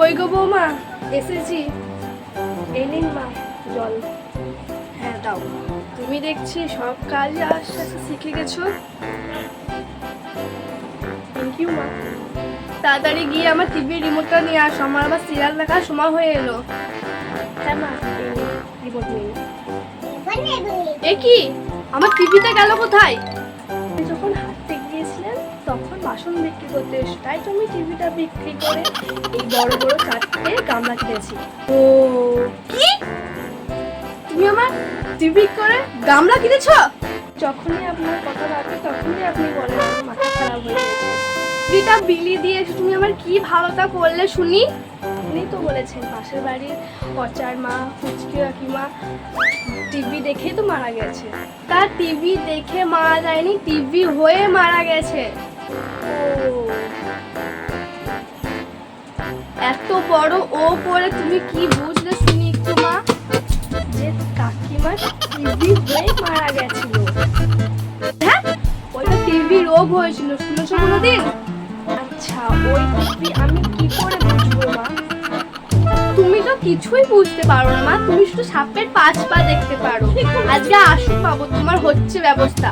কই গো বৌমা? এসেছি। এই নিন মা জল। হ্যাঁ দাও। তুমি দেখছি সব কাজ আস্তে আস্তে শিখে গেছো। থ্যাংক ইউ মা। তাড়াতাড়ি গিয়ে আমার টিভির রিমোটটা নিয়ে আসো। আমার আবার সিরিয়াল দেখার সময় হয়ে এলো। হ্যাঁ মা। রিমোট নিয়ে এ কি? আমার টিভিটা গেল কোথায়? বাসন বিক্রি করতে এসো। তাই তো আমি টিভিটা বিক্রি করে এই বড় বড় চারটে গামলা কিনেছি ও, কি? তুমি আমার টিভি করে গামলা কিনেছ? যখনই আপনার কথা রাখি তখনই আপনি বলেন, আমার মাথা খারাপ হয়ে গেছে। টিভিটা বিলি দিয়ে তুমি আমার কি ভালোটা করলে শুনি? উনি তো বলেছেন, পাশের বাড়ির পচার মা, ফুচকি কাকিমা, টিভি দেখেই তো মারা গেছে। তার টিভি দেখে মারা যায়নি, টিভি হয়ে মারা গেছে। এত বড় ও করে তুমি কি বুঝলে শুনি একটু, মা? যে কাকিমা টিভি হয়ে মারা গেছিল। হ্যাঁ? ওইটা টিভি রোগ হয়েছিল, শুনেছো কোনোদিন? আচ্ছা ওই টিভি আমি কি করে বুঝব, মা? তুমি তো কিছুই বুঝতে পারো না, মা। তুমি শুধু সাপের পাঁচ পা দেখতে পারো। আজকে আসুন বাবু, তোমার হচ্ছে ব্যবস্থা।